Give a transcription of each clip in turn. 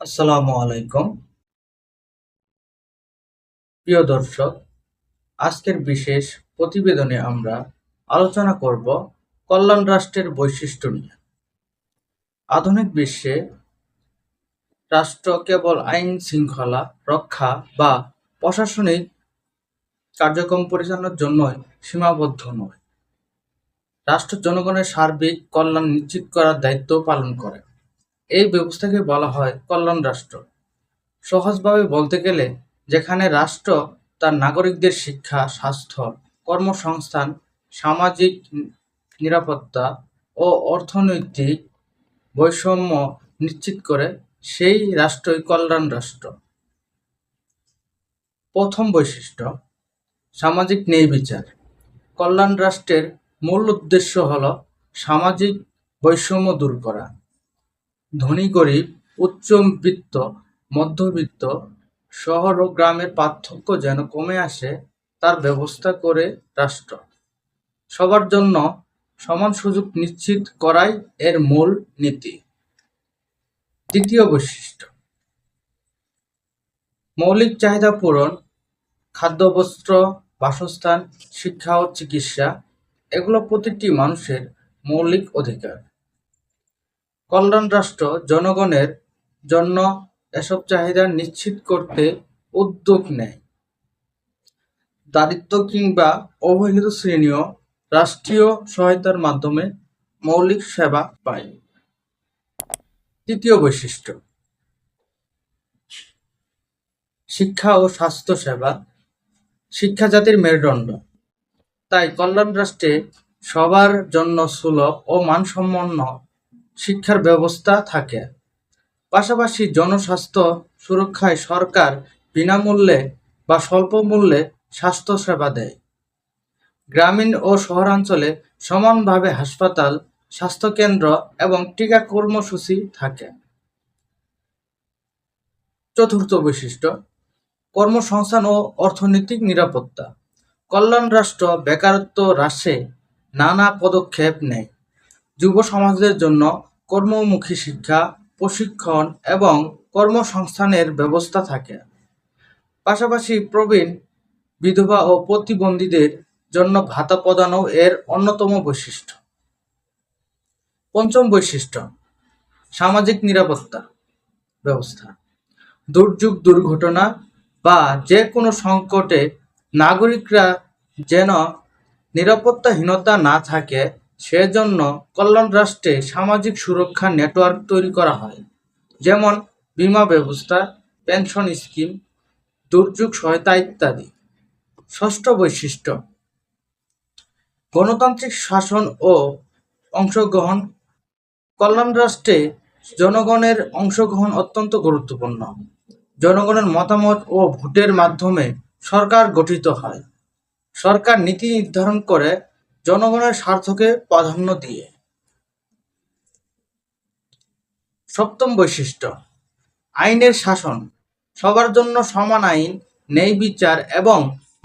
আসসালামু আলাইকুম। প্রিয় দর্শক, আজকের বিশেষ প্রতিবেদনে আমরা আলোচনা করব কল্যাণ রাষ্ট্রের বৈশিষ্ট্য নিয়ে। আধুনিক বিশ্বে রাষ্ট্র কেবল আইন শৃঙ্খলা রক্ষা বা প্রশাসনিক কার্যক্রম পরিচালনার জন্যই সীমাবদ্ধ নয়। রাষ্ট্র জনগণের সার্বিক কল্যাণ নিশ্চিত করার দায়িত্ব পালন করে। এই ব্যবস্থাকে বলা হয় কল্যাণ রাষ্ট্র। সহজভাবে বলতে গেলে, যেখানে রাষ্ট্র তার নাগরিকদের শিক্ষা, স্বাস্থ্য, কর্মসংস্থান, সামাজিক নিরাপত্তা ও অর্থনৈতিক বৈষম্য নিশ্চিত করে সেই রাষ্ট্রই কল্যাণ রাষ্ট্র। প্রথম বৈশিষ্ট্য, সামাজিক ন্যায় বিচার। কল্যাণ রাষ্ট্রের মূল উদ্দেশ্য হল সামাজিক বৈষম্য দূর করা। ধনী গরিব উচ্চবিত্ত মধ্যবিত্ত শহর ও গ্রামের পার্থক্য যেন কমে আসে, তার ব্যবস্থা করে রাষ্ট্র। সবার জন্য সমান সুযোগ নিশ্চিত করাই এর মূল নীতি। দ্বিতীয় বৈশিষ্ট্য। মৌলিক চাহিদা পূরণ, খাদ্য, বস্ত্র, বাসস্থান, শিক্ষা ও চিকিৎসা, এগুলো প্রতিটি মানুষের মৌলিক অধিকার। কল্যাণ রাষ্ট্র জনগণের জন্য এসব চাহিদা নিশ্চিত করতে উদ্যোগ নেয়। দারিদ্র কিংবা অবহেলিত শ্রেণীও রাষ্ট্রীয় সহায়তার মাধ্যমে মৌলিক সেবা পায়। তৃতীয় বৈশিষ্ট্য, শিক্ষা ও স্বাস্থ্য সেবা, শিক্ষা জাতির মেরুদণ্ড। তাই কল্যাণ রাষ্ট্রে সবার জন্য সুলভ ও মানসম্পন্ন শিক্ষার ব্যবস্থা থাকে। পাশাপাশি জনস্বাস্থ্য সুরক্ষায় সরকার বিনামূল্যে বা স্বল্প মূল্যে স্বাস্থ্যসেবা দেয়। গ্রামীণ ও শহরাঞ্চলে সমানভাবে হাসপাতাল, স্বাস্থ্যকেন্দ্র এবং টিকা কর্মসূচি থাকে। চতুর্থ বৈশিষ্ট্য, কর্মসংস্থান ও অর্থনৈতিক নিরাপত্তা। কল্যাণ রাষ্ট্র বেকারত্ব হ্রাসে নানা পদক্ষেপ নেয়। যুব সমাজের জন্য কর্মমুখী শিক্ষা, প্রশিক্ষণ এবং কর্মসংস্থানের ব্যবস্থা থাকে। পাশাপাশি প্রবীণ বিধবা ও প্রতিবন্ধীদের জন্য ভাতা প্রদানও এর অন্যতম বৈশিষ্ট্য। পঞ্চম বৈশিষ্ট্য, সামাজিক নিরাপত্তা ব্যবস্থা। দুর্যোগ, দুর্ঘটনা বা যে কোনো সংকটে নাগরিকরা যেন নিরাপত্তাহীনতা না থাকে সেজন্য কল্যাণ রাষ্ট্রে সামাজিক সুরক্ষা নেটওয়ার্ক তৈরি করা হয়। যেমন বীমা ব্যবস্থা, পেনশন স্কিম, দুর্যোগ সহায়তা ইত্যাদি। ষষ্ঠ বৈশিষ্ট্য, গণতান্ত্রিক শাসন ও অংশগ্রহণ। কল্যাণ রাষ্ট্রে জনগণের অংশগ্রহণ অত্যন্ত গুরুত্বপূর্ণ। জনগণের মতামত ও ভোটের মাধ্যমে সরকার গঠিত হয়। সরকার নীতি নির্ধারণ করে জনগণের স্বার্থকে প্রাধান্য দিয়ে। সপ্তম বৈশিষ্ট্য, আইনের শাসন। সবার জন্য সমান আইন, ন্যায় বিচার এবং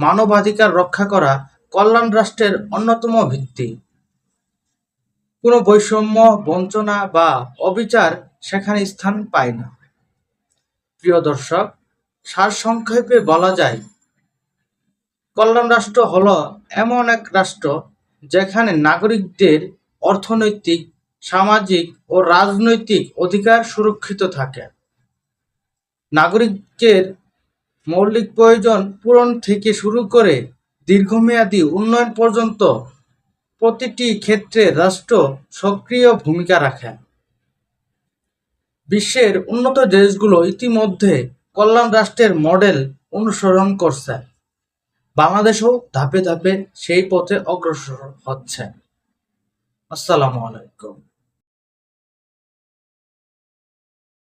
মানবাধিকার রক্ষা করা কল্যাণ রাষ্ট্রের অন্যতম ভিত্তি। কোনো বৈষম্য, বঞ্চনা বা অবিচার সেখানে স্থান পায় না। প্রিয় দর্শক, সারসংক্ষেপে বলা যায়, কল্যাণ রাষ্ট্র হলো এমন এক রাষ্ট্র যেখানে নাগরিকদের অর্থনৈতিক, সামাজিক ও রাজনৈতিক অধিকার সুরক্ষিত থাকে। নাগরিকের মৌলিক প্রয়োজন পূরণ থেকে শুরু করে দীর্ঘমেয়াদী উন্নয়ন পর্যন্ত প্রতিটি ক্ষেত্রে রাষ্ট্র সক্রিয় ভূমিকা রাখে। বিশ্বের উন্নত দেশগুলো ইতিমধ্যে কল্যাণ রাষ্ট্রের মডেল অনুসরণ করছে। বাংলাদেশও ধাপে ধাপে সেই পথে অগ্রসর হচ্ছে। আসসালামু আলাইকুম।